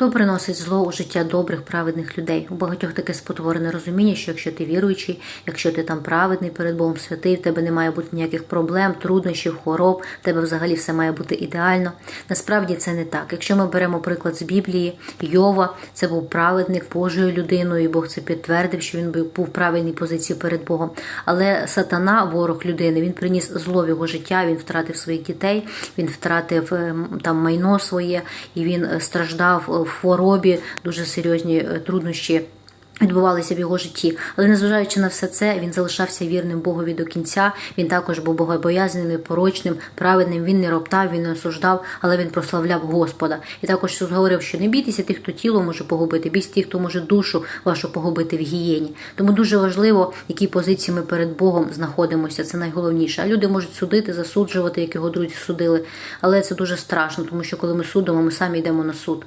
Хто приносить зло у життя добрих, праведних людей? У багатьох таке спотворене розуміння, що якщо ти віруючий, якщо ти там праведний перед Богом святий, в тебе не має бути ніяких проблем, труднощів, хвороб, в тебе взагалі все має бути ідеально. Насправді це не так. Якщо ми беремо приклад з Біблії, Йова, це був праведник Божою людиною, і Бог це підтвердив, що він був в правильній позиції перед Богом. Але сатана, ворог людини, він приніс зло в його життя, він втратив своїх дітей, він втратив ем, там майно своє, і він е, страждав е, хворобі, дуже серйозні е, труднощі. Відбувалися в його житті, але незважаючи на все це, він залишався вірним Богові до кінця. Він також був богобоязненим, непорочним, праведним. Він не роптав, він не осуждав, але він прославляв Господа. І також Ісус говорив, що не бійтеся тих, хто тіло може погубити, бійся тих, хто може душу вашу погубити в гієні. Тому дуже важливо, в якій позиції ми перед Богом знаходимося. Це найголовніше. А люди можуть судити, засуджувати, як його друзі судили. Але це дуже страшно, тому що коли ми судимо, ми самі йдемо на суд.